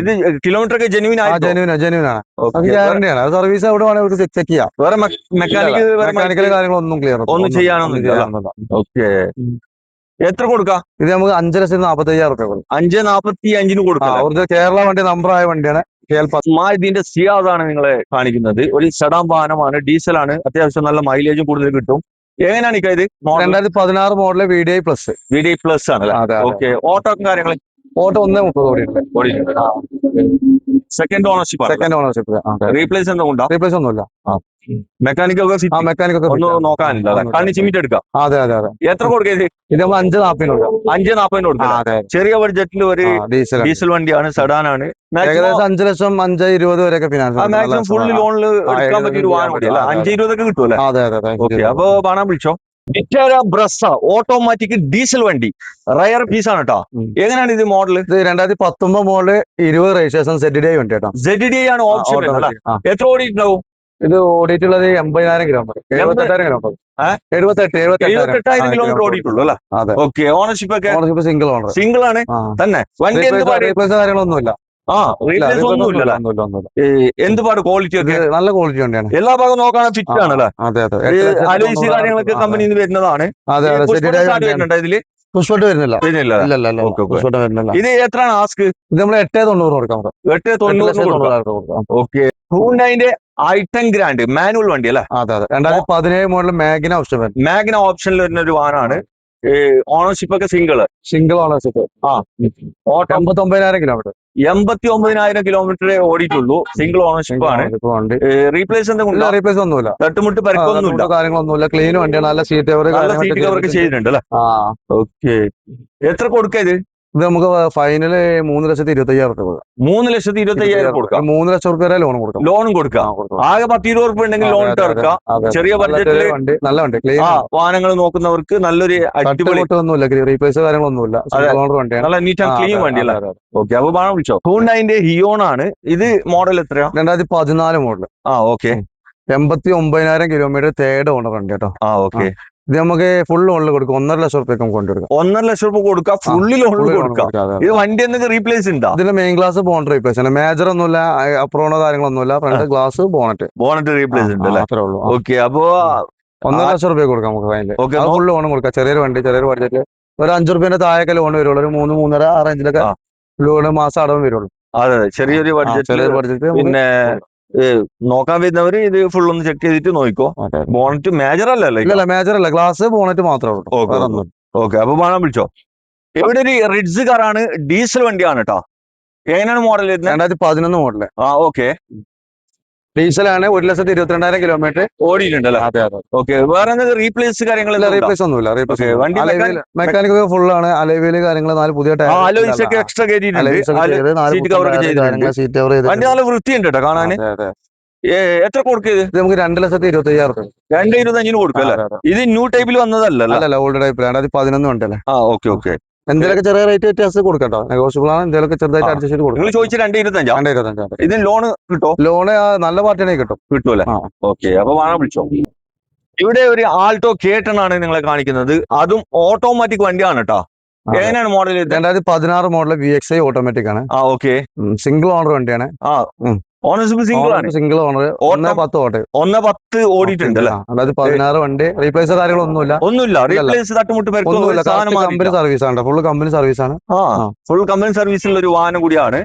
ഇത് കിലോമീറ്റർ ഒക്കെ ജെനുവിൻ ആ ജെനുവിൻ ജെന്യൂൻ ആണ്. ഗ്യാരണ്ടിയാണ് സർവീസ് എവിടെ വേണമെങ്കിൽ ചെക്ക് ചെയ്യാം. വേറെ മെക്കാനിക് മെക്കാനിക്കൽ കാര്യങ്ങളൊന്നും ക്ലിയർ ഒന്നും ചെയ്യാനൊന്നും ഇല്ല. ഓക്കെ എത്ര കൊടുക്കാം? ഇത് നമുക്ക് അഞ്ച് ലക്ഷത്തി നാപ്പത്തി അയ്യായിരം റുപ്യ കൊടുക്കും. അഞ്ച് നാപ്പത്തി അഞ്ചിന് കൊടുക്കാം കേരള വണ്ടി നമ്പർ ആയ വണ്ടിയാണ്. മാരുതിന്റെ സിയാസ് ആണ് നിങ്ങളെ കാണിക്കുന്നത്. ഒരു സഡാം വാഹനമാണ്. ഡീസൽ ആണ് അത്യാവശ്യം നല്ല മൈലേജും കൂടുതൽ കിട്ടും. എങ്ങനെയാണ് ഇത്? രണ്ടായിരത്തി പതിനാറ് model V D I plus V D I plus ആണ് അല്ലേ അതെ ഓക്കെ ഓട്ടോ കാര്യങ്ങൾ ഓട്ടോ ഒന്നേ മുപ്പത് കോടി ഓടിയിട്ടുണ്ട്. Second ownership second ownership replace ഒന്നും ഉണ്ടോ? റീപ്ലേസ് ഒന്നുമില്ല. മെക്കാനിക് ഒക്കെ ആ മെക്കാനിക് ഒക്കെ ഒന്നും നോക്കാനില്ല കണ്ണി ചിമ്മിട്ട് എടുക്കാം. അതെ അതെ അതെ. എത്ര കൊടുക്കരുത് ഇത്? നമ്മൾ അഞ്ച് നാപ്പതിന് കൊടുക്കാം. അഞ്ച് നാപ്പതിന് ആ, കൊടുക്കാം അതെ. ചെറിയ ബഡ്ജറ്റിൽ ഒരു ഡീസൽ ഡീസൽ വണ്ടിയാണ് സെഡാൻ ആണ്. ഏകദേശം അഞ്ച് ലക്ഷം അഞ്ച് ഇരുപത് വരെയൊക്കെ ഫിനാൻസ് മാക്സിമം ഫുൾ ലോണിൽ എടുക്കാൻ പറ്റിയ ഒരു വാഹനം അഞ്ച് ഇരുപതൊക്കെ കിട്ടുമല്ലേ അതെ അതെ. ഓക്കെ അപ്പൊ പണം വിളിച്ചോ വിറ്റാര ബ്രസ ഓട്ടോമാറ്റിക് ഡീസൽ വണ്ടി. റയർ പീസ് ആണ് കേട്ടോ. എങ്ങനെയാണ് ഇത് മോഡൽ ഇത് രണ്ടായിരത്തി പത്തൊമ്പത് മോഡൽ ഇരുപത് രജിസ്ട്രേഷൻ ഡി ഐ വണ്ടി കേട്ടോ. സെഡ് ഡി ആണ് ഓപ്ഷൻ. എത്ര ഓടിയിട്ടുണ്ടാവും? ഇത് ഓടിയിട്ടുള്ളത് എൺപതിനായിരം കിലോമീറ്റർ എഴുപത്തെട്ടായിരം കിലോമീറ്റർ ഏ? എഴുപത്തെട്ട് എഴുപത്തെട്ടായിരം കിലോമീറ്റർ ഓടിയിട്ടുള്ളൂ അല്ലേ? ഓക്കെ ഓണർഷിപ്പ് ഒക്കെ ഓണർഷിപ്പ് സിംഗിൾ ഓണർ സിംഗിൾ ആണ്? തന്നെ. വണ്ടി കാര്യങ്ങളൊന്നുമില്ല. ആ റീപ്ലേസ് ഒന്നുമില്ല. എന്ത് പാട് ക്വാളിറ്റി ഒക്കെ? നല്ല ക്വാളിറ്റി വണ്ടിയാണ്. എല്ലാ ഭാഗം നോക്കാൻ ഫിറ്റ് ആണ് അതെ അതെ. അലോയ്സ് കാര്യങ്ങളൊക്കെ കമ്പനിയിൽ നിന്ന് വരുന്നതാണ്. അതെ അതെ ഇതിൽ? പുഷ്പട്ട് വരുന്നില്ല. വരുന്നില്ല. ഇല്ല ഇല്ല ഇല്ല. Okay, okay. പുഷ്പട്ട് വരുന്നില്ല. ഇത് എത്രയാണ് ആസ്ക് ഇത് നമ്മൾ എട്ടേ തൊണ്ണൂറ് കൊടുക്കാം. എട്ട് കൊടുക്കാം. ഓക്കെ ഹൂണ്ടായിന്റെ ഐട്ടൺ ഗ്രാൻഡ് മാനുവൽ വണ്ടി അല്ലേ? അതെ അതെ. രണ്ടായിരത്തി പതിനേഴ് മോഡൽ മാഗ്ന ഓപ്ഷൻ മാഗ്ന ഓപ്ഷനിൽ വരുന്ന ഒരു വാഹനമാണ് ഓണർഷിപ്പ് ഒക്കെ സിംഗിൾ സിംഗിൾ ഓണർഷിപ്പ് ആ. ഓട്ടോ എൺപത്തി ഒമ്പതിനായിരം കിലോമീറ്റർ എൺപത്തി ഒമ്പതിനായിരം കിലോമീറ്റർ ഓടിയിട്ടുള്ളൂ സിംഗിൾ ഓണർഷിപ്പ് ആണ്. റീപ്ലേസ് എന്തെങ്കിലും റീപ്ലേസ് ഒന്നുമില്ല. തട്ടുമുട്ട് പരിക്കൊന്നുമില്ല കാര്യങ്ങളൊന്നുമില്ല. ക്ലീൻ വണ്ടിയാണ്. നല്ല സീറ്റ് കവർ സീറ്റ് കവർ ചെയ്തിട്ടുണ്ട്. അല്ലേ? ഓക്കെ എത്ര കൊടുക്കുക ഇത്? ഇത് നമുക്ക് ഫൈനൽ മൂന്ന് ലക്ഷത്തി ഇരുപത്തി അയ്യായിരം റുപ്യ കൊടുക്കാം. മൂന്ന് ലക്ഷത്തി ഇരുപത്തി അയ്യായിരം കൊടുക്കാം. മൂന്ന് ലക്ഷം റുപ്യ വരെ ലോൺ കൊടുക്കാം. ലോണും കൊടുക്കാം. ആകെ പത്ത് ഇരുപത് റുപ്യ ഉണ്ടെങ്കിൽ ലോൺ ഇറക്കാം. ചെറിയ ബഡ്ജറ്റിൽ വണ്ടി നല്ല വണ്ടി. ക്ലീൻ വാഹനങ്ങൾ നോക്കുന്നവർക്ക് നല്ലൊരു അടിപൊളി ഒന്നുമില്ല റീപ്ലേസ് കാര്യങ്ങളൊന്നുമില്ല. സിംഗിൾ വണ്ടിയാണ്. നല്ല നീറ്റ് ആൻഡ് ക്ലീൻ വണ്ടി അല്ലേ. ഓക്കെ അപ്പൊ പണം വിളിച്ചോ? ഹൂണ്ടായിന്റെ ഹിയോൺ ആണ്. ഇത് മോഡൽ എത്രയാ? രണ്ടായിരത്തി പതിനാല് മോഡൽ ആ ഓക്കെ എൺപത്തി ഒമ്പതിനായിരം കിലോമീറ്റർ തേർഡ് ഓണർ ഉണ്ട് കേട്ടോ. ആ ഓക്കെ ഇത് നമുക്ക് ഫുൾ ലോണിൽ കൊടുക്കും. ഒന്നര ലക്ഷം റുപ്യ കൊണ്ടുകൊടുക്കാം ഒന്നര ലക്ഷം റുപ്യ കൊടുക്കാം. ഫുള്ളി Full കൊടുക്കാം. ഇത് വണ്ടി എന്തെങ്കിലും റീപ്ലേസ് ഉണ്ടോ? ഇതിന്റെ മെയിൻ ഗ്ലാസ് ബോണ്ട് റീപ്ലേസ് ആണ് മേജർ ഒന്നുമില്ല അപ്രോണോ കാര്യങ്ങളൊന്നുമില്ല. Front glass bonnet bonnet replace ഉണ്ട് അത്രേ ഉള്ളൂ. ഓക്കെ അപ്പോ ഒന്നര ലക്ഷം റുപ്യ കൊടുക്കാം നമുക്ക് ഓക്കെ ഫുൾ ലോൺ കൊടുക്കാം. ചെറിയൊരു വണ്ടി ചെറിയൊരു ബഡ്ജറ്റ് ഒരു അഞ്ചു റുപ്യന്റെ താഴെയൊക്കെ ലോൺ വരുള്ളൂ. ഒരു മൂന്ന് മൂന്നര ആ. റേഞ്ചിലൊക്കെ. ലോണ് മാസം അടവും വരുള്ളൂ. അതെ ചെറിയൊരു ബഡ്ജറ്റ് ബഡ്ജറ്റിൽ ചെറിയൊരു ബഡ്ജറ്റ് പിന്നെ നോക്കാൻ വരുന്നവര് ഇത് ഫുൾ ഒന്ന് ചെക്ക് ചെയ്തിട്ട് നോക്കിക്കോ. ബോണറ്റ് മേജർ അല്ലല്ലേ മേജർ അല്ല ഗ്ലാസ് ബോണറ്റ് മാത്രമേ ഉള്ളൂ. ഓക്കെ. അപ്പൊ വേണം വിളിച്ചോ. ഇവിടെ ഒരു റിഡ്സ് കാറാണ് ഡീസൽ വണ്ടിയാണ് കേട്ടോ എങ്ങനെയാണ് മോഡൽ വരുന്നത്? രണ്ടായിരത്തി പതിനൊന്ന് മോഡൽ ആ ഓക്കെ ഡീസലാണ് ഒരു ലക്ഷത്തി ഇരുപത്തിരണ്ടായിരം കിലോമീറ്റർ ഓടിയിട്ടുണ്ടല്ലോ? അതെ അതെ. ഓക്കെ വേറെ റീപ്ലേസ് കാര്യങ്ങൾ റീപ്ലേസ് ഒന്നുമില്ല റീപ്ലേസ് വണ്ടി മെക്കാനിക് ഫുൾ ആണ്. അലവിൽ കാര്യങ്ങൾ നാല് പുതിയ ഒക്കെ എക്സ്ട്രാ കയറ്റിയിട്ടുണ്ട്. സീറ്റ് കവർ വണ്ടി നല്ല വൃത്തിയുണ്ട് കേട്ടോ കാണാൻ എത്ര കൊടുക്കുക ഇത് നമുക്ക് രണ്ട് ലക്ഷത്തി ഇരുപത്തി അയ്യായിരം റുപ്യ രണ്ട് ഇരുപത്തഞ്ചിന് കൊടുക്കും അല്ലേ? ഇത് ന്യൂ ടൈപ്പിൽ വന്നതല്ലല്ലോ? അല്ലല്ല ഓൾഡ് ടൈപ്പിലാണ് അത് പതിനൊന്ന് ഉണ്ടല്ലേ ആ ഓക്കെ ഓക്കെ എന്തെങ്കിലുമൊക്കെ ചെറിയ റേറ്റ് വ്യത്യാസം കൊടുക്കട്ടോ. നെഗോഷ്യബിൾ ആണ്. എന്തെങ്കിലും ചെറുതായിട്ട് അഡ്ജസ്റ്റ് ചെയ്ത് നിങ്ങൾ കൊടുക്കും ചോദിച്ച രണ്ട് ഇരുപത്തഞ്ചാ? രണ്ട് ഇരുപത്തഞ്ചാണ് ഇത് ലോൺ കിട്ടോ? ലോണ് നല്ല പാർട്ടിയാണെങ്കിൽ കിട്ടും. കിട്ടുമല്ലേ. ഓക്കെ. അപ്പൊ വേണം വിളിച്ചോ ഇവിടെ ഒരു ആൾട്ടോ കേട്ടണാണ് ആണ് നിങ്ങളെ കാണിക്കുന്നത്. അതും ഓട്ടോമാറ്റിക് വണ്ടിയാണ് കേട്ടോ. എങ്ങനെയാണ് മോഡൽ രണ്ടായിരത്തി പതിനാറ് model V X I automatic ആണ്. ആ ഓക്കെ. സിംഗിൾ ഓണർ വണ്ടിയാണ്. ആ. ഓണർഷിപ്പ് സിംഗിൾ ആണ്. സിംഗിൾ ഓണർ ഒന്ന് പത്ത് ഓട്ടോ ഒന്ന് പത്ത് ഓടിയിട്ടുണ്ട് പതിനാറ് വണ്ടി. റീപ്ലേസ് കാര്യങ്ങളൊന്നുമില്ല. ഒന്നുമില്ല. ഇല്ലല്ല. റീപ്ലേസ് തട്ടുമുട്ട് ഒന്നുമില്ല. സാധനം കമ്പനി. സർവീസ് ആണ് ഫുൾ കമ്പനി സർവീസ് ആണ്. ആ ആ. ഫുൾ കമ്പനി സർവീസിലുള്ള ഒരു വാഹനം കൂടിയാണ്.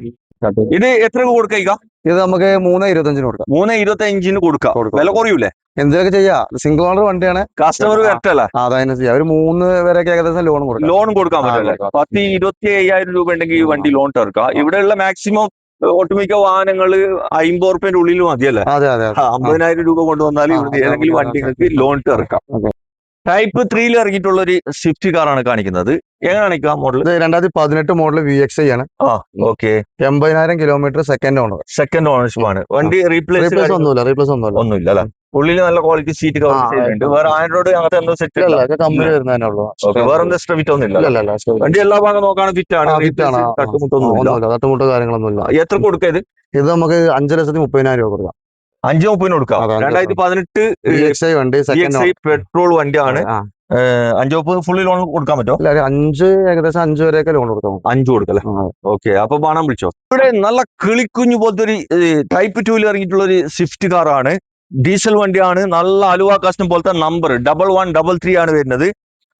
ഇത് എത്ര കൊടുക്കുക ഇത് നമുക്ക് മൂന്ന് ഇരുപത്തഞ്ചിന് കൊടുക്കാം. മൂന്ന് ഇരുപത്തി അഞ്ചിന് കൊടുക്കാം. വില കുറയൂലേ? എന്തൊക്കെ ചെയ്യാ? സിംഗിൾ ഓണർ വണ്ടിയാണ്. കസ്റ്റമർ വരട്ടല്ലേ അതതിനെ ചെയ്യാം. ഒരു മൂന്ന് പേരൊക്കെ ഏകദേശം ലോൺ കൊടുക്കാം. ലോൺ കൊടുക്കാൻ പറ്റില്ല. പത്ത് ഇരുപത്തി അയ്യായിരം രൂപ ഉണ്ടെങ്കിൽ ഈ വണ്ടി ലോൺ തീർക്കാം ഇവിടെയുള്ള മാക്സിമം ഒട്ടുമിക്ക വാഹനങ്ങൾ അമ്പത് റുപ്യന്റെ ഉള്ളിൽ മതിയല്ലേ? അതെ അതെ ആ, അമ്പതിനായിരം രൂപ കൊണ്ടുവന്നാൽ ആ, ഇവിടുത്തെ ഏതെങ്കിലും വണ്ടികൾക്ക് ലോൺ തീർക്കാം. ടൈപ്പ് ത്രീയിൽ ഇറങ്ങിയിട്ടുള്ള ഒരു സ്വിഫ്റ്റ് കാറാണ് കാണിക്കുന്നത്. എങ്ങനെയാണ് മോഡൽ ഇത് രണ്ടായിരത്തി പതിനെട്ട് മോഡൽ വി എക്സ് ഐ ആണ്. ആ ഓക്കെ. എൺപതിനായിരം kilometre second owner second ownership ആണ്. വണ്ടി റീപ്ലേസ് റീപ്ലേസ് ഒന്നുമില്ല റീപ്ലേസ് ഒന്നുമില്ല. ഒന്നുമില്ല അല്ലെ? ഉള്ളിൽ നല്ല ക്വാളിറ്റി സീറ്റ് കവർ ചെയ്തിട്ടുണ്ട്. വേറെ ആൻഡ്രോയിഡ് അങ്ങനത്തെ എന്തോ സെറ്റ് കമ്പനി വരുന്നതന്നെ ഉള്ളൂ. വേറെ എന്താ എക്സ്ട്രാ ഫിറ്റ് ഒന്നും ഇല്ല ഇല്ല ഇല്ല ഇല്ല വണ്ടി എല്ലാ ഭാഗം നോക്കാണ് ഫിറ്റ് ആണ്. തട്ടുമുട്ടോ കാര്യങ്ങളൊന്നും ഇല്ല എത്ര കൊടുക്കുക ഇത്? ഇത് നമുക്ക് അഞ്ച് ലക്ഷത്തി മുപ്പതിനായിരം രൂപ കൊടുക്കാം. അഞ്ച് മുപ്പതിന് കൊടുക്കാം. രണ്ടായിരത്തി പതിനെട്ട് വണ്ടി പെട്രോൾ വണ്ടിയാണ്. അഞ്ച് മുപ്പത് ഫുള്ളി ലോൺ കൊടുക്കാൻ പറ്റുമോ ഇല്ല അഞ്ച് ഏകദേശം അഞ്ച് വരെയൊക്കെ ലോൺ കൊടുക്കാം അഞ്ച് കൊടുക്കല്ലേ? ഓക്കെ അപ്പൊ പണം വിളിച്ചോ. ഇവിടെ നല്ല കിളിക്കുഞ്ഞു പോലത്തെ ഒരു ടൈപ്പ് ടൂവിൽ ഇറങ്ങിയിട്ടുള്ള ഒരു സ്വിഫ്റ്റ് കാറാണ് ഡീസൽ വണ്ടിയാണ് നല്ല അലുവ കസ്റ്റം പോലത്തെ number double one double three ആണ് വരുന്നത്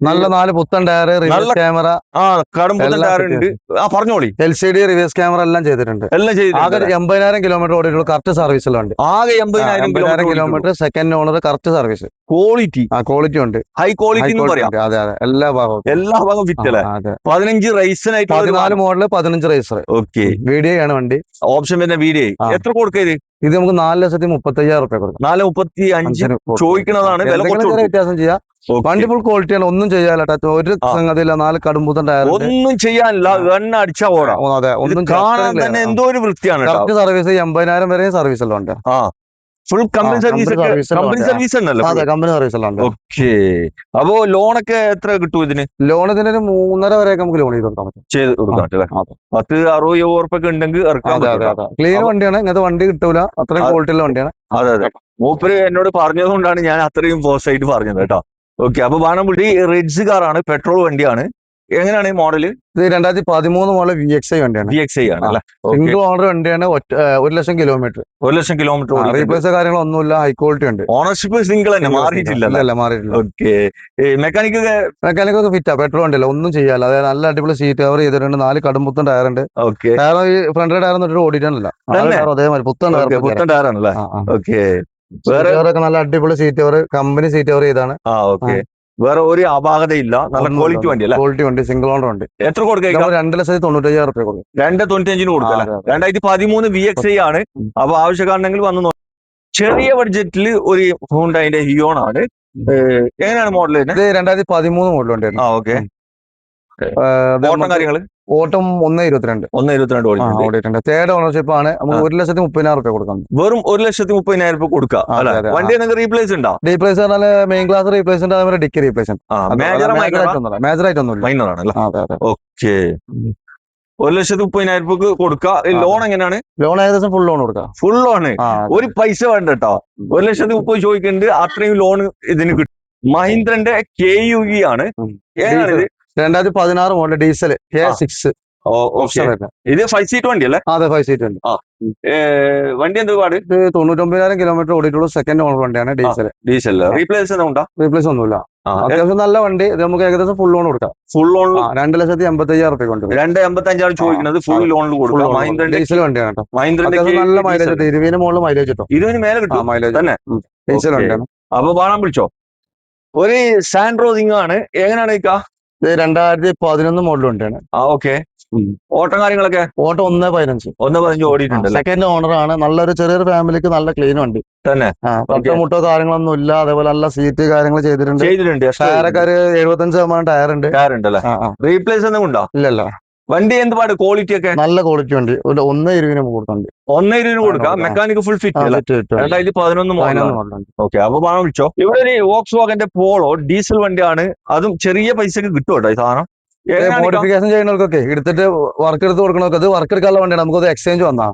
നല്ല നാല് പുത്തൻ ടയർ റിവേഴ്സ് ക്യാമറ ആ കടും പുത്തൻ ടയർ ഉണ്ട് ആ പറഞ്ഞോളി. L C D reverse camera എല്ലാം ചെയ്തിട്ടുണ്ട്. എല്ലാം ചെയ്തു ആകെ എൺപതിനായിരം കിലോമീറ്റർ ഓടിയിട്ടുള്ള കറക്റ്റ് സർവീസിലുണ്ട് ആകെ എൺപതിനായിരം kilometre second owner correct service quality ആ ക്വാളിറ്റി ഉണ്ട്. ഹൈ ക്വാളിറ്റി എന്ന് പറയാം. ഉണ്ട്. അതെ അതെ. എല്ലാ ഭാഗവും. എല്ലാ ഭാഗവും അതെ. പതിനഞ്ച് റൈസിനായിട്ട് പതിനാല് മോഡൽ പതിനഞ്ച് റൈസർ ഓക്കെ വീഡിയോ ആണ് വണ്ടി. ഓപ്ഷൻ വരുന്ന വീഡിയോ എത്ര കൊടുക്കരുത് ഇത്? നമുക്ക് നാല് ലക്ഷത്തി മുപ്പത്തി അയ്യായിരം റുപ്യ കൊടുക്കാം. നാല് മുപ്പത്തി അഞ്ച് അഞ്ചിന് ചോദിക്കുന്നതാണ് വില കുറച്ച് വ്യത്യാസം ചെയ്യാം. വണ്ടി ഫുൾ ക്വാളിറ്റി ആണ്. ഒന്നും ചെയ്യാനില്ല ഒരു സംഗതി സംഗതിയില്ല. നാല് കടുംപൂത്തൻ ടയർ ഒന്നും ചെയ്യാനില്ല. എണ്ണ അടിച്ചാ ഓടാം അതെ. ഒന്നും കാണാൻ തന്നെ എന്തോ ഒരു വൃത്തിയാണ് കറക്റ്റ് സർവീസ് എൺപതിനായിരം വരെ സർവീസ് എല്ലാം ഉണ്ട്. ആ. Full company service company. Service അതെ കമ്പനി സർവീസ് എല്ലാം ഓക്കെ അപ്പോ ലോണൊക്കെ എത്ര കിട്ടും ഇതിന്? ലോൺ ഇതിന് ഒരു മൂന്നര വരെയൊക്കെ നമുക്ക് ലോൺ ചെയ്ത് കൊടുക്കാൻ പറ്റും. ചെയ്ത് കൊടുക്കാം. പത്ത് അറുപത് ഉറപ്പൊക്കെ ഉണ്ടെങ്കിൽ അപ്പൊ- വണ്ടിയാണ്. ഇങ്ങനത്തെ വണ്ടി കിട്ടൂല. അത്രയും ക്വാളിറ്റിയുള്ള ക്വാളിറ്റി ഉള്ള വണ്ടിയാണ്. അതെ അതെ. മൂപ്പര് എന്നോട് പറഞ്ഞതുകൊണ്ടാണ് ഞാൻ അത്രയും പോസ്റ്റ് ആയിട്ട് പറഞ്ഞത് കേട്ടോ ഓക്കെ അപ്പൊ ബാണംപുള്ളി റെഡ്സ് കാറാണ് പെട്രോൾ വണ്ടിയാണ്. എങ്ങനെയാണ് ഈ മോഡൽ ഇത് രണ്ടായിരത്തി പതിമൂന്ന് മോഡൽ വി എക്സ് ഐ വണ്ടിയാണ്. വി എക്സ് ഐ ആണ് അല്ലേ? സിംഗിൾ ഓണർ വണ്ടിയാണ് ഒരു ലക്ഷം കിലോമീറ്റർ ഒരു ലക്ഷം കിലോമീറ്റർ റീപ്ലേസ് കാര്യങ്ങളൊന്നുമില്ല ഹൈ ക്വാളിറ്റി ഉണ്ട്. ഓണർഷിപ്പ് സിംഗിൾ തന്നെ മാറിയിട്ടില്ല ഇല്ല മാറിയിട്ടില്ല. ഓക്കെ മെക്കാനിക് മെക്കാനിക് ഒക്കെ? ഫിറ്റാ പെട്രോൾ ഉണ്ടല്ലോ ഒന്നും ചെയ്യാല്ല. അതായത് നല്ല അടിപൊളി സീറ്റ് കവർ ചെയ്തിട്ടുണ്ട് നാല് കടുംപുത്തൻ ടയർ ഉണ്ട്. ഓക്കെ ടയർ ഫ്രണ്ട് ടയർ എന്നിട്ട് ഓടിയിട്ടില്ല? അതേമാതിരി പുത്തൻ ടയർ പുത്തൻ ടയർ ആണല്ലേ? ഓക്കെ വേറെ നല്ല അടിപൊളി seat cover company seat cover ചെയ്താണ്. ആ ഓക്കെ. വേറെ ഒരു അപാകതയില്ല. നല്ല ക്വാളിറ്റി വണ്ടി അല്ലേ ക്വാളിറ്റി വണ്ടി സിംഗിൾ ഓണർ ഉണ്ട് എത്ര കൊടുക്കാം നമ്മൾ രണ്ട് ലക്ഷത്തി തൊണ്ണൂറ്റയ്യായിരം റുപ്യ കൊടുക്കും. രണ്ട് തൊണ്ണൂറ്റി അഞ്ചിന് കൊടുക്കാം ആ, അല്ലേ? അതെ, അതെ. രണ്ടായിരത്തി പതിമൂന്ന് വി എക്സ് ഐ ആണ്. അപ്പൊ ആവശ്യക്കാരനെങ്കിൽ വന്ന് ചെറിയ ബഡ്ജറ്റിൽ ഒരു ഹോണ്ടൈന്റെ ഹിയോൺ ആണ്. എങ്ങനെയാണ് മോഡൽ ഇത് രണ്ടായിരത്തി പതിമൂന്ന് മോഡൽ ഉണ്ടായിരുന്നു ആ ഓക്കെ. കാര്യങ്ങൾ ഓട്ടം ഓട്ടം ഒന്ന് ഇരുപത്തിരണ്ട്. ഒന്ന് ഇരുപത്തിരണ്ട് ഓടിയിട്ടുണ്ട്. തേർഡ് ഓണർഷിപ്പ് ആണ്. നമുക്ക്. ഒരു ലക്ഷത്തി മുപ്പതിനായിരം റുപ്യ കൊടുക്കാം വെറും ഒരു ലക്ഷത്തി മുപ്പതിനായിരം രൂപ കൊടുക്കാം. വണ്ടി എന്തെങ്കിലും റീപ്ലേസ് ഉണ്ടോ? റീപ്ലേസ് പറഞ്ഞാൽ മെയിൻ ക്ലാസ് റീപ്ലേസ് ഉണ്ട് അതേപോലെ ഡിക്കി റീപ്ലേസ് മേജർ ആയിട്ട് ഒന്നും ആയിട്ടൊന്നുമില്ല. ഓക്കെ ഒരു ലക്ഷത്തി മുപ്പതിനായിരം രൂപ കൊടുക്കുക ലോൺ എങ്ങനെയാണ്? ലോൺ ഏകദേശം ഫുൾ ലോൺ കൊടുക്കാം. ഫുൾ ലോൺ ഒരു പൈസ വേണ്ട കേട്ടോ. ഒരു ലക്ഷത്തി മുപ്പത് ചോദിക്കുന്നുണ്ട് അത്രയും ലോൺ ഇതിന് കിട്ടും. മഹീന്ദ്രന്റെ കെ യു ഇ ആണ്. ഉം. രണ്ടായിരത്തി പതിനാറ് മോഡൽ ഡീസൽ ആ. സിക്സ്. ഇത് ഫൈവ് സീറ്റ് വണ്ടി അല്ലേ? അതെ ഫൈവ് സീറ്റ് വണ്ടി. വണ്ടി എന്ത് പാട്? തൊണ്ണൂറ്റൊമ്പതിനായിരം കിലോമീറ്റർ ഓടിയിട്ടുള്ള സെക്കൻഡ് ഓണർ വണ്ടിയാണ് ഡീസൽ ഡീസൽ റീപ്ലേസ് റീപ്ലേസ് ഒന്നുമില്ല. അത്യാവശ്യം നല്ല വണ്ടി. ഇത് നമുക്ക് ഏകദേശം ഫുൾ ലോൺ കൊടുക്കാം. ഫുൾ ലോൺ രണ്ട് ലക്ഷത്തി എൺപത്തി അയ്യായിരം റുപ്യ കൊണ്ട് രണ്ട് എൺപത്തി അഞ്ചാണ് ചോദിക്കുന്നത്. ഫുൾ. ലോണിൽ മഹീന്ദ്രന്റെ ഡീസൽ വണ്ടിയാണ് കേട്ടോ. നല്ല മൈലേജ്. കിട്ടും ഇരുപതിന് മുകളിൽ മൈലേജ് കിട്ടും. ഇരുപതിന് മേലെ കിട്ടും. മൈലേജ് തന്നെ? ഡീസൽ വണ്ടിയാണ്. അപ്പൊ ബാണം വിളിച്ചോ ഒരു സാൻഡ്രോ ആണ്. എങ്ങനെയാണ് ഇക്ക ഇത് രണ്ടായിരത്തി പതിനൊന്ന് മോഡൽ വണ്ടിയാണ്. ആ ഓക്കെ ഓട്ടോ കാര്യങ്ങളൊക്കെ? ഓട്ടോ ഒന്ന് പതിനഞ്ച്. ഒന്ന് പതിനഞ്ച് ഓടിയിട്ടുണ്ട് സെക്കൻഡ് ഓണർ ആണ്. നല്ലൊരു ചെറിയൊരു ഫാമിലിക്ക് നല്ല ക്ലീൻ വണ്ടി. തന്നെ. മുട്ടോ കാര്യങ്ങളൊന്നും ഇല്ല. അതേപോലെ നല്ല സീറ്റ് കാര്യങ്ങൾ ചെയ്തിട്ടുണ്ട്. ചെയ്തിട്ടുണ്ട്. ടയറൊക്കെ ഒരു എഴുപത്തഞ്ച് ശതമാനം ടയർ ഉണ്ട്. ടയർ ഉണ്ടല്ലേ. റീപ്ലേസ് ഒന്നും ഉണ്ടോ? ഇല്ലല്ല. വണ്ടി എന്ത് പാട്? ക്വാളിറ്റി ഒക്കെ? നല്ല ക്വാളിറ്റി വണ്ടി. ഒരു ഒന്ന് ഇരുവിന് കൊടുക്കുന്നുണ്ട് ഒന്ന് ഇരുപതിന് കൊടുക്കാം. മെക്കാനിക് ഫുൾ ഫിറ്റ് രണ്ടായിരത്തി പതിനൊന്ന് ഓക്കെ അപ്പൊ പണം വിളിച്ചോ. ഇവിടെ ഒരു വോക്സ് വാഗന്റെ പോളോ ഡീസൽ വണ്ടിയാണ്. അതും ചെറിയ പൈസക്ക് കിട്ടും കേട്ടോ ഈ സാധനം. മോഡിഫിക്കേഷൻ ചെയ്യുന്നവർക്കൊക്കെ എടുത്തിട്ട് വർക്ക് എടുത്ത് കൊടുക്കണവർക്ക് അത് വർക്ക് എടുക്കാനുള്ള വണ്ടിയാണ്. നമുക്ക് എക്സ്ചേഞ്ച് വന്നാ.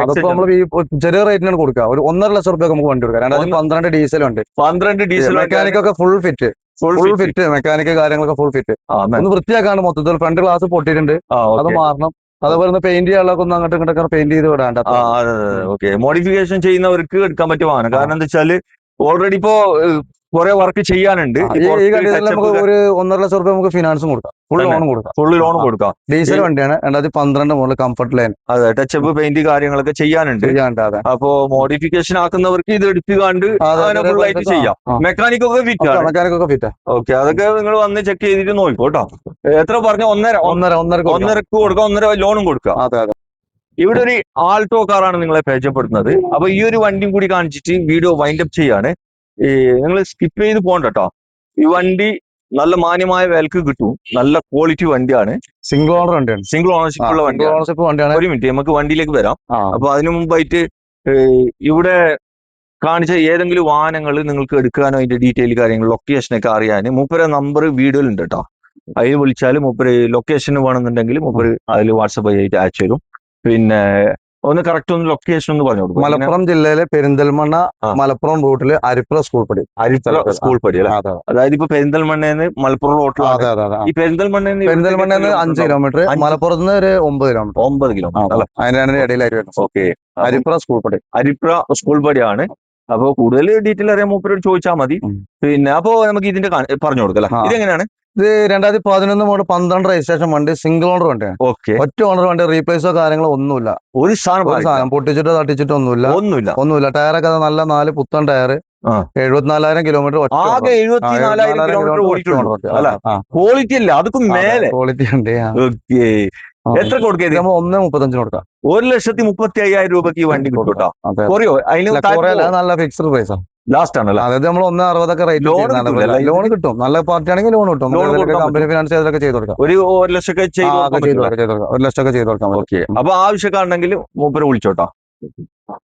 അതിപ്പോ നമ്മൾ ഈ ചെറിയ റേറ്റിനാണ് കൊടുക്കുക ഒരു ഒന്നര ലക്ഷം റുപ്യ നമുക്ക് വണ്ടി കൊടുക്കാം. രണ്ടായിരത്തി പന്ത്രണ്ട് ഡീസൽ ഉണ്ട് പന്ത്രണ്ട് ഡീസൽ മെക്കാനിക് ഒക്കെ full fit full full fit mechanic കാര്യങ്ങളൊക്കെ ഫുൾ ഫിറ്റ് ഒന്ന് വൃത്തിയാക്കാണ് മൊത്തത്തിൽ ഫ്രണ്ട് ഗ്ലാസ് പൊട്ടിയിട്ടുണ്ട്. അത് മാറണം. അതേപോലെ തന്നെ പെയിന്റ് ചെയ്യാനുള്ള ഒന്ന് അങ്ങോട്ട് ഇങ്ങോട്ടൊക്കെ പെയിന്റ് ചെയ്ത് വിടാണ്ട് ഓക്കെ മോഡിഫിക്കേഷൻ ചെയ്യുന്നവർക്ക് എടുക്കാൻ പറ്റുവാണ് കാരണം എന്താ വെച്ചാൽ ഓൾറെഡി ഇപ്പോ കുറെ വർക്ക് ചെയ്യാനുണ്ട്. ഈ കണ്ടീഷനിൽ നമുക്ക് ഒരു ഒന്നര ലക്ഷം റുപ്യ നമുക്ക് ഫിനാൻസും കൊടുക്കാം. ഫുൾ ലോൺ ലോണും കൊടുക്കാം. ഫുൾ ലോൺ കൊടുക്കാം. ഡീസൽ വണ്ടിയാണ്. രണ്ടായിരത്തി പന്ത്രണ്ട് മുതൽ കംഫർട്ട് ലൈൻ അതെ ടച്ചപ്പ് പെയിന്റ് കാര്യങ്ങളൊക്കെ ചെയ്യാനുണ്ട്. അപ്പോ മോഡിഫിക്കേഷൻ ആക്കുന്നവർക്ക് ഇത് എടുത്തു കണ്ട് ഫുൾ ആയിട്ട് ചെയ്യാം. മെക്കാനിക് ഒക്കെ ഫിറ്റ് മെക്കാനിക് ഒക്കെ ഫിറ്റ് ഓക്കെ അതൊക്കെ നിങ്ങൾ വന്ന് ചെക്ക് ചെയ്തിട്ട് നോക്കൂ കേട്ടോ എത്ര പറഞ്ഞ ഒന്നര ഒന്നര ഒന്നര ഒന്നരക്ക് കൊടുക്കാം. ഒന്നര ലോണും കൊടുക്കാം. അതെ അതെ. ഇവിടെ ഒരു ആൾട്ടോ കാറാണ് നിങ്ങളെ പരിചയപ്പെടുത്തുന്നത്. അപ്പൊ ഈ ഒരു വണ്ടിയും കൂടി കാണിച്ചിട്ട് വീഡിയോ വൈൻഡ് അപ്പ് ചെയ്യാണ്. ഈ നിങ്ങൾ സ്കിപ്പ് ചെയ്ത് പോകണ്ട കേട്ടോ ഈ വണ്ടി നല്ല മാന്യമായ വിലക്ക് കിട്ടും. നല്ല ക്വാളിറ്റി വണ്ടിയാണ്. സിംഗിൾ ഓണർ വണ്ടിയാണ്. സിംഗിൾ ഓണർഷിപ്പ് ഉള്ള വണ്ടി ഓണർഷിപ്പ് വണ്ടിയാണ്. ഒരു മിനിറ്റ് നമുക്ക് വണ്ടിയിലേക്ക് വരാം. അപ്പൊ അതിനു മുമ്പായിട്ട് ഇവിടെ കാണിച്ച ഏതെങ്കിലും വാഹനങ്ങൾ നിങ്ങൾക്ക് എടുക്കാനോ അതിന്റെ ഡീറ്റെയിൽ കാര്യങ്ങൾ ലൊക്കേഷനൊക്കെ അറിയാൻ മൂപ്പര നമ്പർ വീഡിയോയിലുണ്ട് കേട്ടോ അതിൽ വിളിച്ചാൽ മൂപ്പര് ലൊക്കേഷൻ വേണമെന്നുണ്ടെങ്കിൽ മൂപ്പര് അതിൽ വാട്സപ്പ് ചെയ്തിട്ട് അയച്ചു തരും പിന്നെ ഒന്ന് കറക്റ്റ് ഒന്ന് ലൊക്കേഷൻ ഒന്ന് പറഞ്ഞു കൊടുക്കും. മലപ്പുറം ജില്ലയിലെ പെരിന്തൽമണ്ണ മലപ്പുറം റൂട്ടിൽ അരിപ്പുറ സ്കൂൾ പടി. അരിപ്പുറ സ്കൂൾ പടി അല്ലേ? അതായത് ഇപ്പൊ പെരിന്തൽമണ്ണേന്ന് മലപ്പുറം റോട്ടിലാണ് ഈ പെരിന്തൽമണ്ണേന്ന് പെരിന്തൽമണ്ണ അഞ്ച് കിലോമീറ്റർ. മലപ്പുറത്ത് നിന്ന് ഒരു ഒമ്പത് കിലോമീറ്റർ ഒമ്പത് കിലോമീറ്റർ അതിനാണ് ഇടയിലായിട്ട് വരുന്നത്. ഓക്കെ. അരിപ്പുറ സ്കൂൾ പടി. അരിപ്പുറ സ്കൂൾ പടിയാണ്. അപ്പൊ കൂടുതൽ ഡീറ്റെയിൽ അറിയാൻ മൂപ്പരോട് ചോദിച്ചാൽ മതി. പിന്നെ അപ്പോ നമുക്ക് ഇതിന്റെ പറഞ്ഞു കൊടുക്കല്ലേ ആ. ഇതെങ്ങനെയാണ്? ഇത് രണ്ടായിരത്തി പതിനൊന്ന് മുതൽ പന്ത്രണ്ട് രജിസ്ട്രേഷൻ വണ്ടി സിംഗിൾ ഓണർ വണ്ടിയാണ്. ഓക്കെ ഒറ്റ ഓണർ വണ്ടി റീപ്ലേസോ കാര്യങ്ങളോ ഒന്നുമില്ല. ഒരു സാധനം. പൊട്ടിച്ചിട്ടോ തട്ടിച്ചിട്ടോ ഒന്നുമില്ല. ഒന്നുമില്ല. ഒന്നുമില്ല. ടയറൊക്കെ നല്ല നാല് പുത്തൻ ടയർ. എഴുപത്തിനാലായിരം കിലോമീറ്റർ ആകെ എഴുപത്തി നാലായിരം കിലോമീറ്റർ ഓടിയിട്ടുണ്ട്. ക്വാളിറ്റി അല്ല അതൊക്കെ മേലെ. ക്വാളിറ്റി ഉണ്ട്. ഓക്കെ എത്ര കൊടുക്കുക ഒന്ന് മുപ്പത്തഞ്ചിന് കൊടുക്കാം. ഒരു ലക്ഷത്തി മുപ്പത്തി അയ്യായിരം രൂപക്ക് ഈ വണ്ടി കൊടുക്കാം കുറയോ അതിന് നല്ല ഫിക്സ്ഡ് പ്രൈസാണ് ആണ്. ലാസ്റ്റ് ആണല്ലോ? അതായത് നമ്മൾ ഒന്ന് അറുപതൊക്കെ റേറ്റ് ലോൺ കിട്ടും. നല്ല പാർട്ടി ആണെങ്കിൽ ലോൺ കിട്ടും കമ്പനി ഫിനാൻസ് ചെയ്തൊക്കെ ചെയ്ത് കൊടുക്കാം. ഒരു ഒരു ലക്ഷമൊക്കെ ചെയ്ത് ഒക്കെ ചെയ്ത് കൊടുക്കാം. ഒരു ലക്ഷമൊക്കെ ചെയ്ത് കൊടുക്കാം ഓക്കെ അപ്പൊ ആവശ്യമൊക്കെ ഉണ്ടെങ്കിൽ മൂപ്പര് വിളിച്ചോട്ടോ.